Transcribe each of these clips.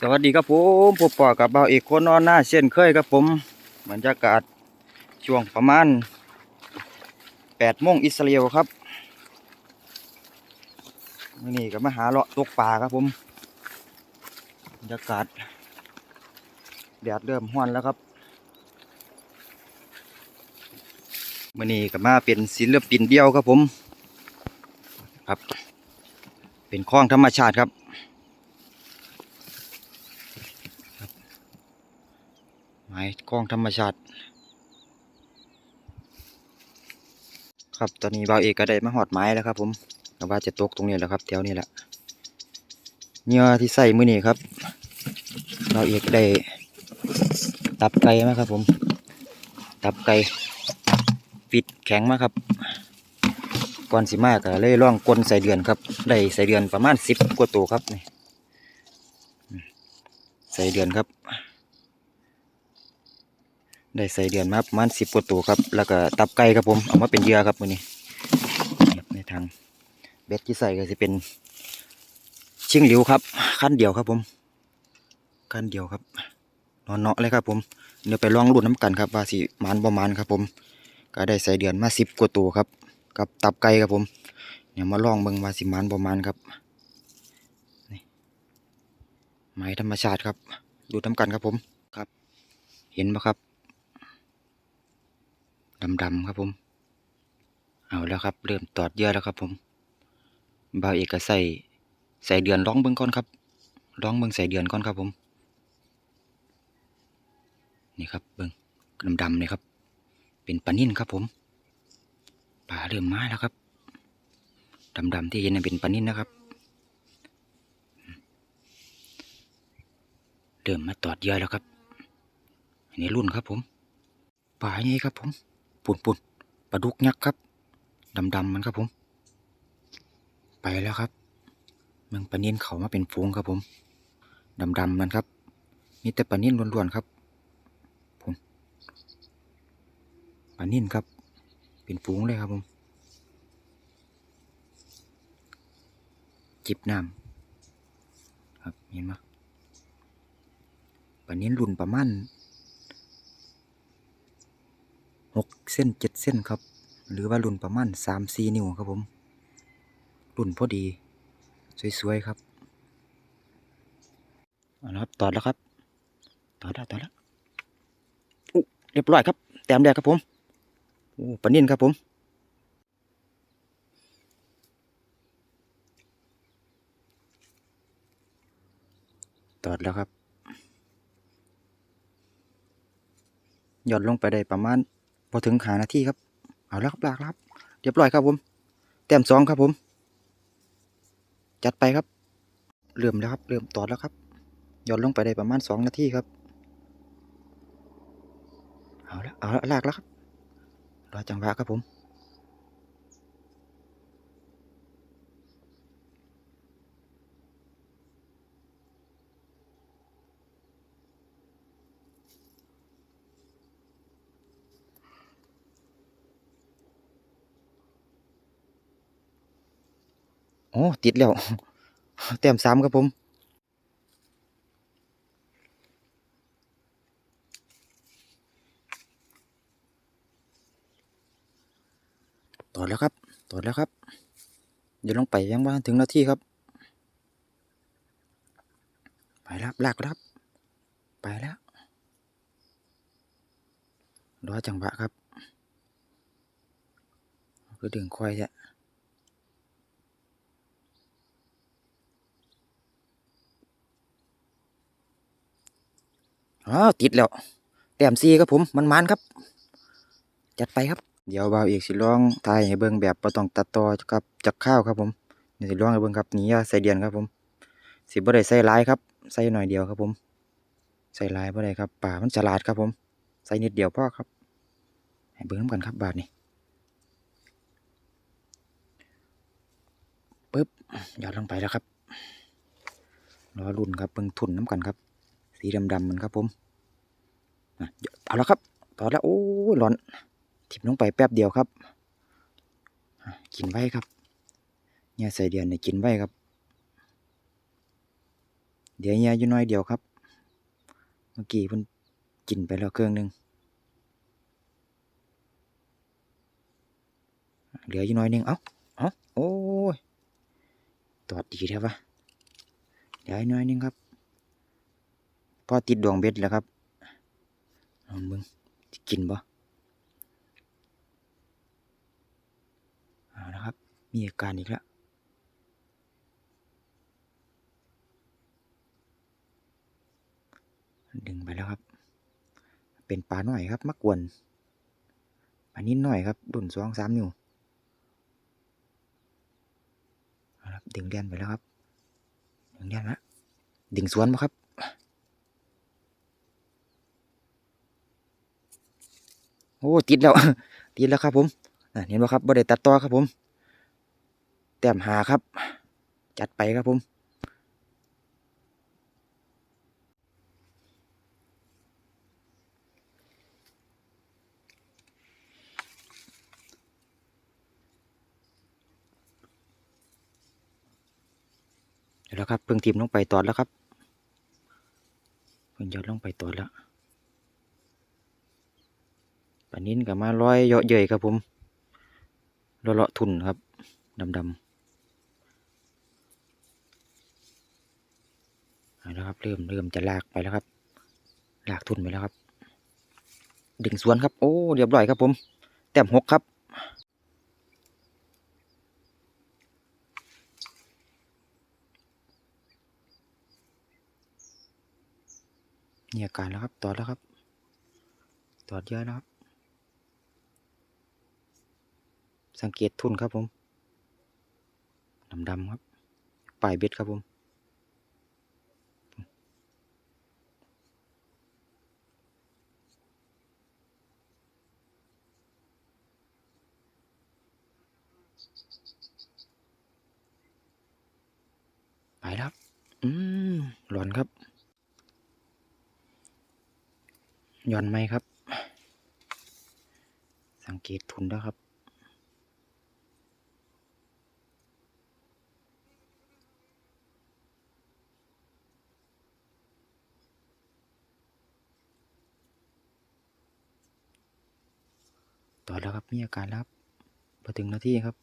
สวัสดีครับผมพบปอกับเบาเอกคนนอนหน้าเช่นเคยครับผมบรรยากาศช่วงประมาณ8โมงอิสราเอลครับนี้ก็มาหาเลาะตกปลาครับผมบรรยากาศแดดเริ่มห้อนแล้วครับมื่อนี้ก็มาเป็นศิลปินเดียวครับผม ครับ เป็นคลองธรรมชาติครับ ไม้กล้องธรรมชาติ ครับตอนนี้บ่าวเอกก็ได้มาหอดไม้แล้วครับ ผมก็ว่าจะตกตรงนี้แหละครับแถวนี้แหละเหงื่อที่ใส่มือนี้ครับบ่าวเอกได้ตับไก่มาครับ ผม ตับไก่ปิดแข็งมาครับก่อนสิมากก็เลยล่องกลนใส่เดือนครับ ได้ใส่เดือนประมาณสิบกว่าตัวครับนี่ใส่เดือนครับ ได้ใส่เดือนมาประมาณสิบกว่าตัวครับ แล้วก็ตับไก่ครับผมเอามาเป็นเหยื่อครับมื้อนี้ในทางเบ็ดที่ใส่ก็จะเป็นชิงหลิวครับขั้นเดียวครับผมขั้นเดียวครับนอนเนาะเลยครับผมเดี๋ยวไปลองรุ่นน้ำกันครับว่าสิมันประมาณครับผม ก็ได้ใส่เดือนมาสิบกว่าตัวครับ กับตับไก่ครับผมเดี๋ยวมาลองเบิ่งว่าสิมันประมาณครับไม้ธรรมชาติครับ ดูน้ำกันครับผมครับ เห็นไหมครับ ดำๆครับผม เอาแล้วครับ เริ่มตอดเยื่อแล้วครับผมบ่าวเอกใส่ใส่เดือนร้องเบิ่งก่อนครับร้องเบิ่งใส่เดือนก่อนครับผม นี่ครับเบิ่งดำๆเลยครับ เป็นปลานิ่นครับผมปลาเริ่มมาแล้วครับดำๆที่เห็นเป็นปลานิ่นนะครับเริ่มมาตอดเยื่อแล้วครับอันนี้รุ่นครับผมปลาไงครับผม ปุ่นปุ่นปลาดุกยักษ์ครับดำดำๆมันครับผม ไปแล้วครับมืองปลานิ่นเขามาเป็นฟูงครับผมดำดำๆมันครับมีแต่ปลานิ่นล้วนๆครับผมปลานิ่นครับ เป็นฟูงเลยครับผมจิบน้ำครับเห็นไหมปลานิ่นรุ่นประมาณ หกเส้นเจ็ดเส้นครับ หรือว่ารุ่นประมาณสามสี่นิ้วครับผมรุ่นพอดี สวยๆครับเอาละครับตอดแล้วครับตอดแล้วตอดแล้วเรียบร้อยครับ แต้มแดกครับผมโอ้ปนิ่นครับผมตอดแล้วครับหย่อนลงไปได้ประมาณ พอถึงหานาทีครับ เอาแล้วครับลากครับ เรียบร้อยครับผม แต้มสองครับผม จัดไปครับ เริ่มแล้วครับ เริ่มตอดแล้วครับหย่อนลงไปได้ประมาณสองนาทีครับ เอาแล้วเอาละลากแล้วครับ รอจังหวะครับผม อ้ติดแล้ว แต้มสามครับผมต่อแล้วครับต่อแล้วครับ เดี๋ยวลงไปยังว่าถึงนาที่ครับ ไปแล้วครับลากครับ ไปแล้วรอจังหวะครับก็ดึงค วายแท้อ๋อติดแล้ว แต้มซีครับผมมันมันครับ จัดไปครับ เดี๋ยวบ่าวเอกสิลองถ่ายให้เบิ่งแบบบ่ต้องตัดต่อกับจากข้าวครับผมเดี๋ยวสิลองให้เบิ่งครับนี่ใส่เดียนครับผม สิบ่ได้ใส่ลายครับ ใส่หน่อยเดียวครับผม ใส่ลายบ่ได้ครับป่ามันฉลาดครับผม ใส่นิดเดียวพ่อครับ ให้เบิ่งนำกันครับบาดนี้ปึ๊บหยอดลงไปแล้วครับรอรุ่นครับเบิ่งทุนน้ำกันครับ สีดำๆมันครับผมเอาแล้วครับต่อแล้วโอ้ยร้อนทิมลงไปแป๊บเดียวครับกินไว้ครับเนี่ยใส่เดือนเนี่ยกินไว้ครับ เดี๋ยวเฮียอยู่น้อยเดียวครับ เมื่อกี้เพิ่นกินไปแล้วเครื่องหนึงเหลืออยู่น้อยหนึงเอ้าเอ้าโอ้ยตอดดีแท้วะเดี๋ยวอีกน้อยหนึงครับ พอติดดวงเบ็ดแล้วครับลองเบิ่งสิกินบ่เอาละครับ มีอาการอีกแล้วดึงไปแล้วครับ เป็นปลาหน่อยครับมากวนปลานิดหน่อยครับดุนสองสามนิ้วเอาละครับดึงแดนไปแล้วครับ ดึงแดนละดึงสวนมาครับ โอ้ติดแล้วติดแล้วครับ ผมน่ะเห็นไหมครับบ่ได้ตัดต่อครับผม แต้มหาครับ จัดไปครับผมเดี๋ยวแล้วครับเพิ่งทิมลงไปตอดแล้วครับเพิ่งยอดลงไปตอดแล้ว ปลานิ้นกับมาลอยเยาะเย่ยครับผมเลาะเลาะทุนครับดำดำแล้วครับ เริ่มเริ่มจะลากไปแล้วครับ ลากทุนไปแล้วครับ ดึงสวนครับ โอ้เรียบร้อยครับผม แต้มหกครับมีอาการแล้วครับ ตอดแล้วครับ ตอดเยอะแล้วครับ สังเกตทุนครับผมดำๆครับปลายเบ็ดครับผมไปแล้วครับอืมหลอนครับย่อนไหมครับ สังเกตทุนแล้วครับ ต่อแล้วครับมีอาการแล้วครับพอถึงหน้าที่ครับ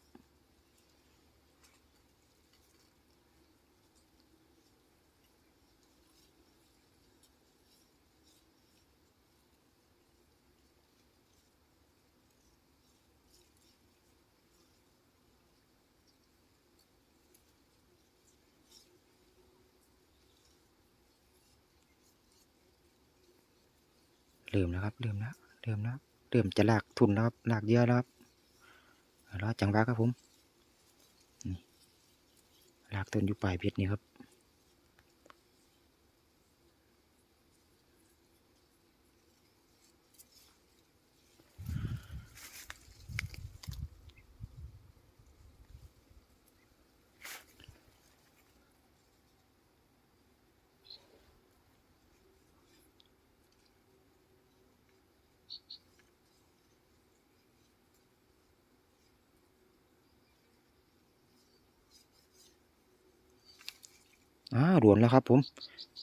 เริ่มแล้วครับเริ่มแล้วเริ่มแล้ว เริ่มจะลากทุนแล้วครับลากเยอะแล้วครับเอาแล้วจังหวะครับผมลากต้นอยู่ปลายเพชรนี่ครับ อ่ารวมแล้วครับผม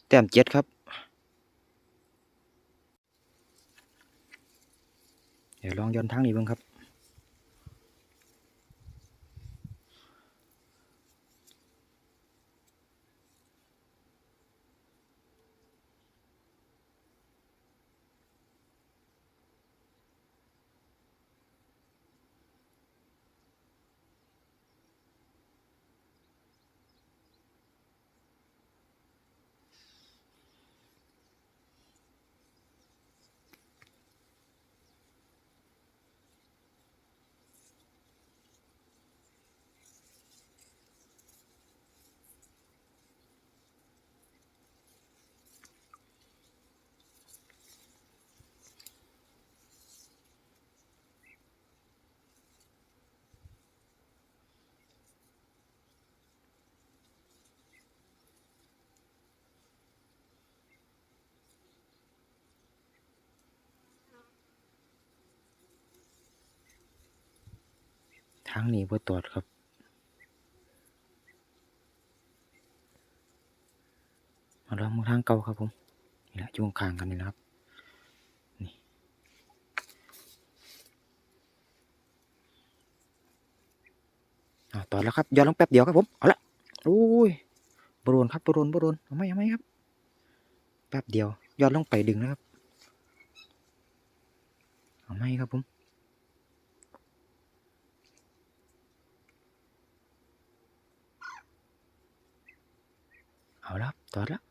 แต้มเจ็ดครับ เดี๋ยวลองย้อนทางนี้เบ้างครับ ทางนี้บ่ตรวจครับ มาลองมือทางเก่าครับผม นี่แหละช่วงข้างกันนี่แหละครับ นี่อ่าต่อแล้วครับย้อนลงแป๊บเดียวครับผม เอาละโอ้ยบรวนครับบรวนบรวนเอาไหมเอาไหมครับ แป๊บเดียวย้อนลงไปดึงนะครับ เอาไหมครับผม เอาละครับต่อแล้ว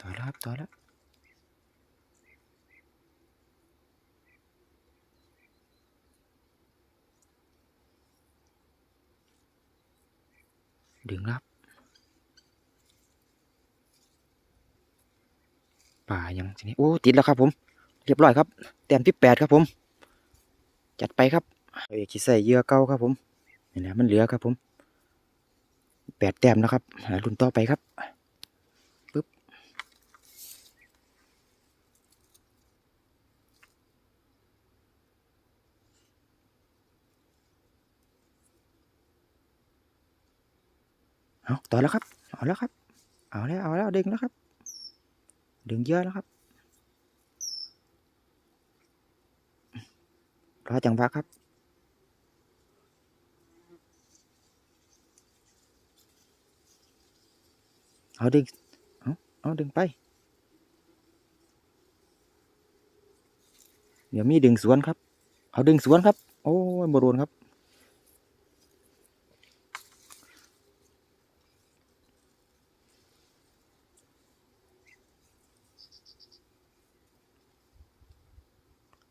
ต่อแล้วครับต่อแล้วดึงรับป่ายังทีนี้โอ้ติดแล้วครับผม เรียบร้อยครับแต้มที่แปดครับผม จัดไปครับ เอกใส่เยื่อเก่าครับผมนี่แหละมันเหลือครับผมแปดแต้มแล้วครับรุ่นต่อไปครับเอาต่อแล้วครับ เอาแล้วครับ เอาแล้วเอาแล้วดึงแล้วครับ ดึงเยอะแล้วครับรอจังหวะครับ เอาดึง เอาเอาดึงไป เดี๋ยวมีดึงสวนครับ เอาดึงสวนครับ โอ้ยบรวนครับ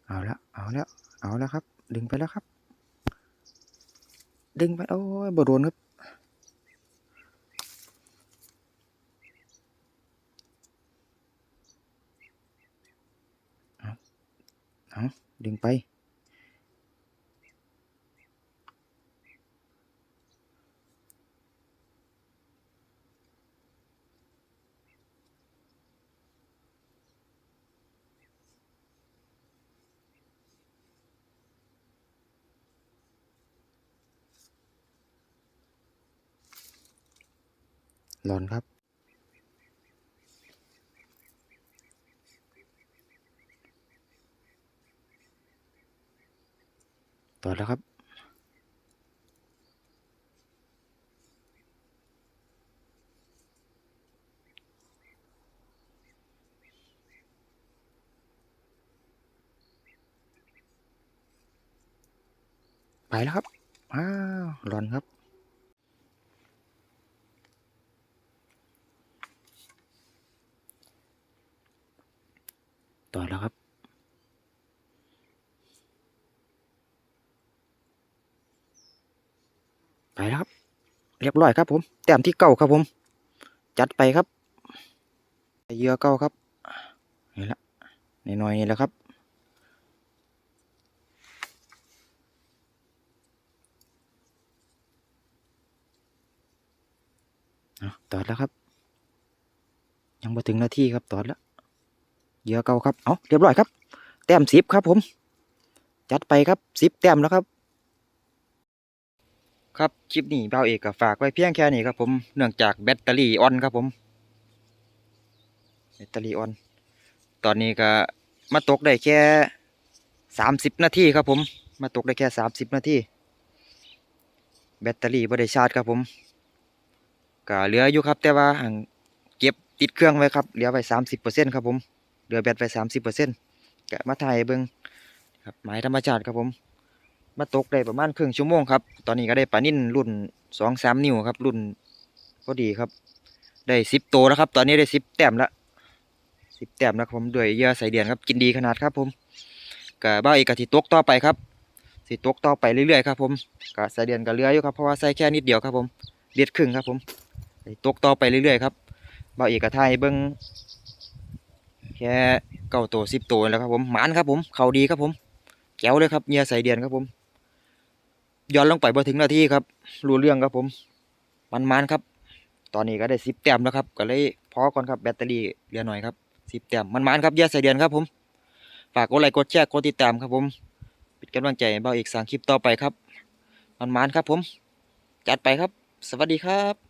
เอาละ เอาแล้ว เอาแล้วครับ ดึงไปแล้วครับ ดึงไป โอ้ยบโดนครับ เอาเอา ดึงไป หลอนครับ ต่อแล้วครับไปแล้วครับ อ้าวหลอนครับ ต่อแล้วครับ ไปแล้วครับ เรียบร้อยครับผม แต้มที่เก้าครับผม จัดไปครับเหยื่อเก้าครับนี่ละน้อยนี่แหละครับ ตอดแล้วครับ ยังมาถึงนาทีครับตอดแล้วเหยื่อเก่าครับ เอาเรียบร้อยครับ แต้มสิบครับผม จัดไปครับสิบแต้มแล้วครับ ครับคลิปนี้เบาเอกก็ฝากไว้เพียงแค่นี้ครับผมเนื่องจากแบตเตอรี่ออนครับผมแบตเตอรี่ออน ตอนนี้ก็มาตกได้แค่สามสิบนาทีครับผม มาตกได้แค่สามสิบนาทีแบตเตอรี่บ่ได้ชาร์จครับผมก็เหลืออยู่ครับ แต่ว่าหังเก็บติดเครื่องไว้ครับเหลือไว้สามสิบเปอร์เซ็นต์ครับผมเหลือแบตไว้สามสิบเปอร์เซ็นต์กะมาถ่ายเบิ่งครับหมายธรรมชาติครับผม มาตกได้ประมาณครึ่งชั่วโมงครับ ตอนนี้ก็ได้ปลานิ่นรุ่นสองสามนิ้วครับ รุ่นพอดีครับ ได้สิบตัวแล้วครับ ตอนนี้ได้สิบแต้มละสิบแต้มแล้วครับผมด้วยเหยื่อใส่เดือนครับ กินดีขนาดครับ ผมก็บ้าอีกกะทิตกต่อไปครับ สิตกต่อไปเรื่อยๆครับ ผมก็ใส่เดือนก็เหลืออยู่ครับเพราะว่าใส่แค่นิดเดียวครับ ผมเลียดครึ่งครับ ผมตกต่อไปเรื่อยๆครับบ้าอีกกะทายเบิ้งแค่เก้าตัวสิบตัวแล้วครับผมหมานครับผม เขาดีครับผมแก้วเลยครับเหยื่อใส่เดือนครับผม ย้อนลงไปพอถึงนาทีครับ รู้เรื่องครับผม มันมันครับ ตอนนี้ก็ได้สิบแต้มแล้วครับ ก็เลยพอก่อนครับแบตเตอรี่เหลือหน่อยครับสิบแต้มมันมันครับแย่ใส่เดือนครับผม ฝากกดไลค์กดแชร์กดติดตามครับผมเป็นกำลังใจให้เบาอีกสร้างคลิปต่อไปครับ มันมันครับผม จัดไปครับ สวัสดีครับ